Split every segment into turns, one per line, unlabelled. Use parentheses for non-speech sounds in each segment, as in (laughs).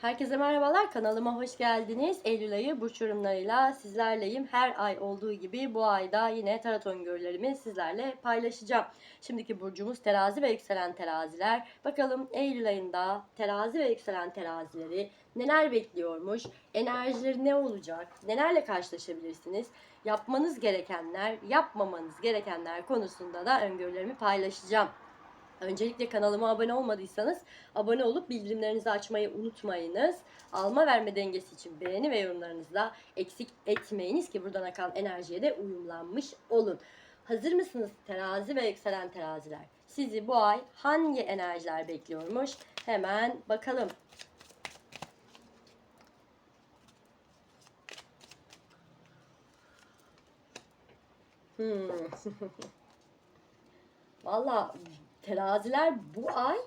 Herkese merhabalar. Kanalıma hoş geldiniz. Eylül ayı burç yorumlarıyla sizlerleyim. Her ay olduğu gibi bu ayda yine tarot öngörülerimi sizlerle paylaşacağım. Şimdiki burcumuz terazi ve yükselen teraziler. Bakalım Eylül ayında terazi ve yükselen terazileri neler bekliyormuş? Enerjileri ne olacak? Nelerle karşılaşabilirsiniz? Yapmanız gerekenler, yapmamanız gerekenler konusunda da öngörülerimi paylaşacağım. Öncelikle kanalıma abone olmadıysanız abone olup bildirimlerinizi açmayı unutmayınız. Alma verme dengesi için beğeni ve yorumlarınızla eksik etmeyiniz ki buradan akan enerjiye de uyumlanmış olun. Hazır mısınız terazi ve yükselen teraziler? Sizi bu ay hangi enerjiler bekliyormuş? Hemen bakalım. Hmm. (laughs) Valla teraziler bu ay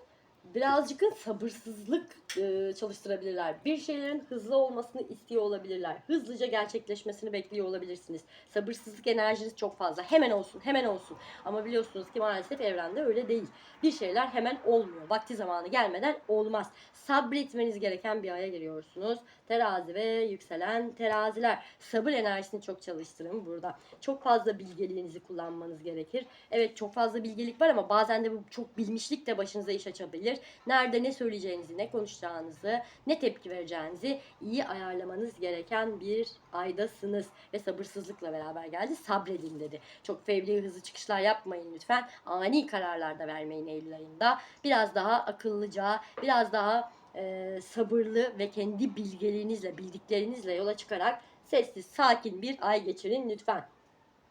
birazcık sabırsızlık e, çalıştırabilirler. Bir şeylerin hızlı olmasını istiyor olabilirler. Hızlıca gerçekleşmesini bekliyor olabilirsiniz. Sabırsızlık enerjiniz çok fazla. Hemen olsun, hemen olsun. Ama biliyorsunuz ki maalesef evrende öyle değil. Bir şeyler hemen olmuyor. Vakti zamanı gelmeden olmaz. Sabretmeniz gereken bir aya giriyorsunuz. Terazi ve yükselen teraziler. Sabır enerjisini çok çalıştırın burada. Çok fazla bilgeliğinizi kullanmanız gerekir. Evet çok fazla bilgelik var ama bazen de bu çok bilmişlik de başınıza iş açabilir. Nerede ne söyleyeceğinizi, ne konuşacağınızı, ne tepki vereceğinizi iyi ayarlamanız gereken bir aydasınız. Ve sabırsızlıkla beraber geldi. Sabredin dedi. Çok fevri hızlı çıkışlar yapmayın lütfen. Ani kararlar da vermeyin Eylül ayında. Biraz daha akıllıca, biraz daha e, sabırlı ve kendi bilgeliğinizle, bildiklerinizle yola çıkarak sessiz, sakin bir ay geçirin lütfen.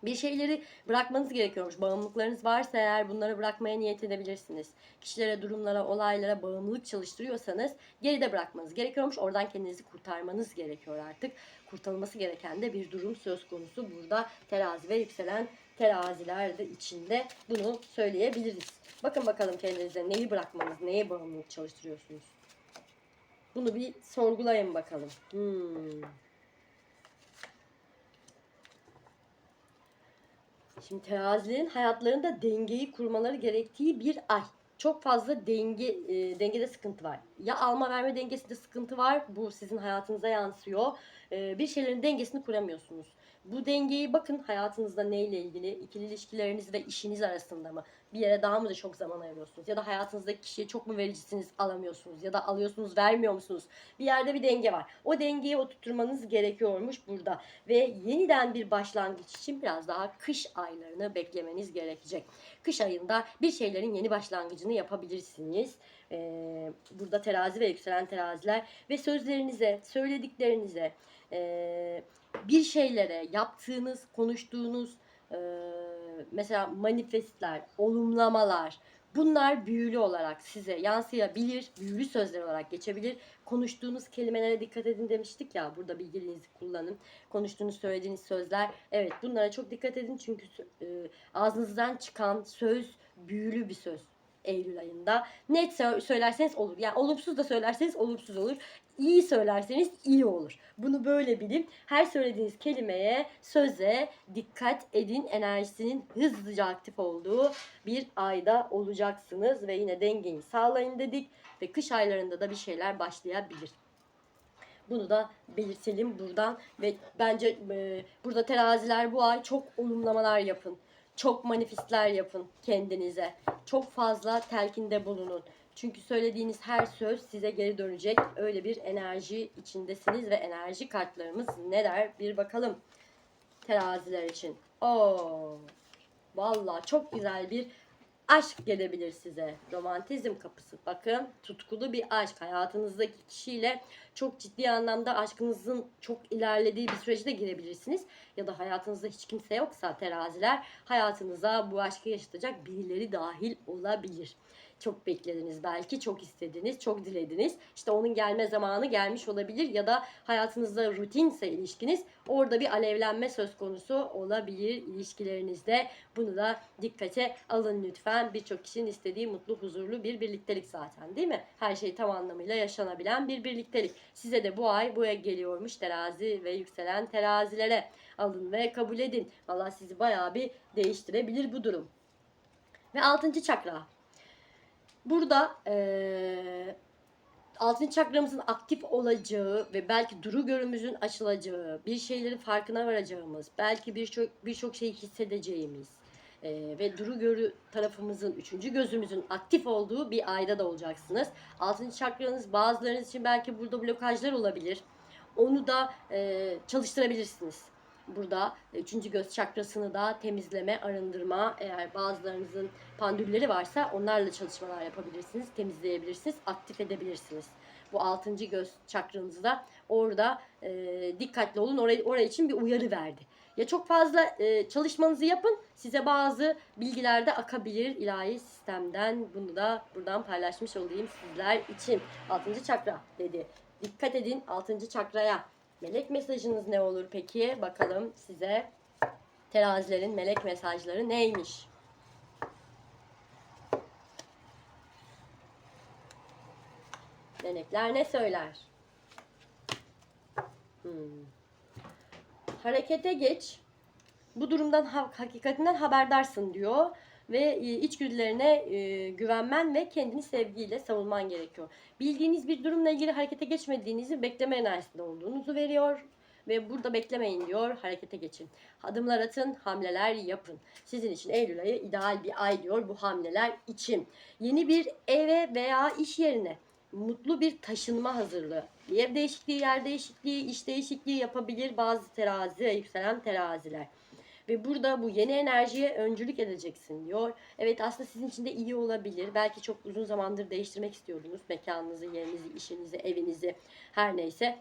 Bir şeyleri bırakmanız gerekiyormuş. Bağımlılıklarınız varsa eğer bunları bırakmaya niyet edebilirsiniz. Kişilere, durumlara, olaylara bağımlılık çalıştırıyorsanız geride bırakmanız gerekiyormuş. Oradan kendinizi kurtarmanız gerekiyor artık. Kurtarılması gereken de bir durum söz konusu. Burada terazi ve yükselen teraziler de içinde bunu söyleyebiliriz. Bakın bakalım kendinize neyi bırakmanız, neye bağımlılık çalıştırıyorsunuz. Bunu bir sorgulayın bakalım. Hmm. Şimdi terazilerin hayatlarında dengeyi kurmaları gerektiği bir ay. Çok fazla denge e, dengede sıkıntı var. Ya alma verme dengesinde sıkıntı var. Bu sizin hayatınıza yansıyor. E, bir şeylerin dengesini kuramıyorsunuz. Bu dengeyi bakın hayatınızda neyle ilgili? İkili ilişkileriniz ve işiniz arasında mı? Bir yere daha mı da çok zaman ayırıyorsunuz? Ya da hayatınızdaki kişiye çok mu vericisiniz alamıyorsunuz? Ya da alıyorsunuz vermiyor musunuz? Bir yerde bir denge var. O dengeyi oturtmanız gerekiyormuş burada. Ve yeniden bir başlangıç için biraz daha kış aylarını beklemeniz gerekecek. Kış ayında bir şeylerin yeni başlangıcını yapabilirsiniz. Ee, burada terazi ve yükselen teraziler ve sözlerinize, söylediklerinize, ee, bir şeylere, yaptığınız, konuştuğunuz mesela manifestler, olumlamalar bunlar büyülü olarak size yansıyabilir, büyülü sözler olarak geçebilir. Konuştuğunuz kelimelere dikkat edin demiştik ya burada bilgiliğinizi kullanın. Konuştuğunuz, söylediğiniz sözler evet bunlara çok dikkat edin çünkü e, ağzınızdan çıkan söz büyülü bir söz. Eylül ayında. Net sö- söylerseniz olur. Yani olumsuz da söylerseniz olumsuz olur. İyi söylerseniz iyi olur. Bunu böyle bilin. Her söylediğiniz kelimeye, söze dikkat edin. Enerjisinin hızlıca aktif olduğu bir ayda olacaksınız ve yine dengeyi sağlayın dedik ve kış aylarında da bir şeyler başlayabilir. Bunu da belirtelim buradan ve bence e, burada teraziler bu ay çok olumlamalar yapın. Çok manifestler yapın kendinize. Çok fazla telkinde bulunun. Çünkü söylediğiniz her söz size geri dönecek. Öyle bir enerji içindesiniz ve enerji kartlarımız ne der bir bakalım. Teraziler için. Oo. Vallahi çok güzel bir aşk gelebilir size. Romantizm kapısı. Bakın tutkulu bir aşk. Hayatınızdaki kişiyle çok ciddi anlamda aşkınızın çok ilerlediği bir sürece de girebilirsiniz. Ya da hayatınızda hiç kimse yoksa teraziler hayatınıza bu aşkı yaşatacak birileri dahil olabilir. Çok beklediniz belki, çok istediniz, çok dilediniz. İşte onun gelme zamanı gelmiş olabilir ya da hayatınızda rutinse ilişkiniz orada bir alevlenme söz konusu olabilir ilişkilerinizde. Bunu da dikkate alın lütfen. Birçok kişinin istediği mutlu, huzurlu bir birliktelik zaten değil mi? Her şey tam anlamıyla yaşanabilen bir birliktelik. Size de bu ay bu ay geliyormuş terazi ve yükselen terazilere alın ve kabul edin. Valla sizi bayağı bir değiştirebilir bu durum. Ve altıncı çakra. Burada eee Altıncı çakramızın aktif olacağı ve belki duru görümüzün açılacağı, bir şeylerin farkına varacağımız, belki birçok birçok şeyi hissedeceğimiz e, ve duru görü tarafımızın, üçüncü gözümüzün aktif olduğu bir ayda da olacaksınız. Altıncı çakranız bazılarınız için belki burada blokajlar olabilir. Onu da e, çalıştırabilirsiniz. Burada üçüncü göz çakrasını da temizleme, arındırma, eğer bazılarınızın pandülleri varsa onlarla çalışmalar yapabilirsiniz, temizleyebilirsiniz, aktif edebilirsiniz. Bu altıncı göz çakranızı da orada e, dikkatli olun. Oraya, oraya için bir uyarı verdi. Ya çok fazla e, çalışmanızı yapın, size bazı bilgiler de akabilir ilahi sistemden. Bunu da buradan paylaşmış olayım sizler için. Altıncı çakra dedi. Dikkat edin altıncı çakraya. Melek mesajınız ne olur peki? Bakalım size terazilerin melek mesajları neymiş? Melekler ne söyler? Hmm. Harekete geç. Bu durumdan ha- hakikatinden haberdarsın diyor ve e, içgüdülerine e, güvenmen ve kendini sevgiyle savunman gerekiyor. Bildiğiniz bir durumla ilgili harekete geçmediğinizi bekleme enerjisinde olduğunuzu veriyor ve burada beklemeyin diyor. Harekete geçin. Adımlar atın, hamleler yapın. Sizin için Eylül ayı ideal bir ay diyor bu hamleler için. Yeni bir eve veya iş yerine mutlu bir taşınma hazırlığı. Ev değişikliği, yer değişikliği, iş değişikliği yapabilir bazı terazi yükselen teraziler. Ve burada bu yeni enerjiye öncülük edeceksin diyor. Evet aslında sizin için de iyi olabilir. Belki çok uzun zamandır değiştirmek istiyordunuz mekanınızı, yerinizi, işinizi, evinizi her neyse.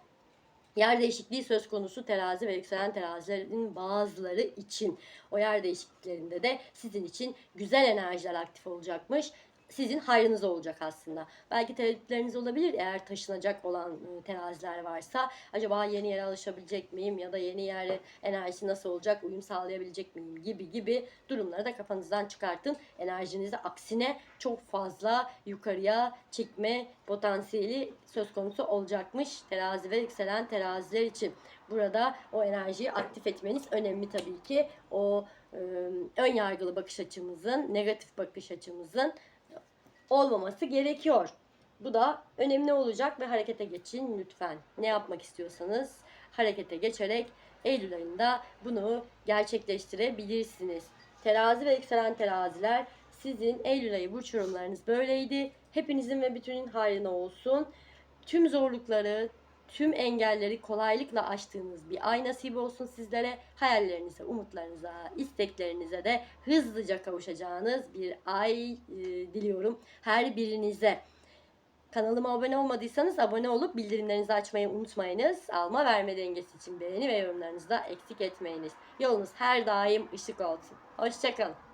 Yer değişikliği söz konusu terazi ve yükselen terazilerin bazıları için. O yer değişikliklerinde de sizin için güzel enerjiler aktif olacakmış. Sizin hayrınıza olacak aslında. Belki tereddütleriniz olabilir eğer taşınacak olan e, teraziler varsa. Acaba yeni yere alışabilecek miyim ya da yeni yere enerjisi nasıl olacak, uyum sağlayabilecek miyim gibi gibi durumları da kafanızdan çıkartın. Enerjinizi aksine çok fazla yukarıya çekme potansiyeli söz konusu olacakmış terazi ve yükselen teraziler için. Burada o enerjiyi aktif etmeniz önemli tabii ki. O e, ön yargılı bakış açımızın, negatif bakış açımızın olmaması gerekiyor. Bu da önemli olacak ve harekete geçin lütfen. Ne yapmak istiyorsanız harekete geçerek Eylül ayında bunu gerçekleştirebilirsiniz. Terazi ve yükselen teraziler sizin Eylül ayı burç yorumlarınız böyleydi. Hepinizin ve bütünün hayrına olsun. Tüm zorlukları, tüm engelleri kolaylıkla aştığınız bir ay nasip olsun sizlere. Hayallerinize, umutlarınıza, isteklerinize de hızlıca kavuşacağınız bir ay e, diliyorum her birinize. Kanalıma abone olmadıysanız abone olup bildirimlerinizi açmayı unutmayınız. Alma verme dengesi için beğeni ve yorumlarınızı da eksik etmeyiniz. Yolunuz her daim ışık olsun. Hoşçakalın.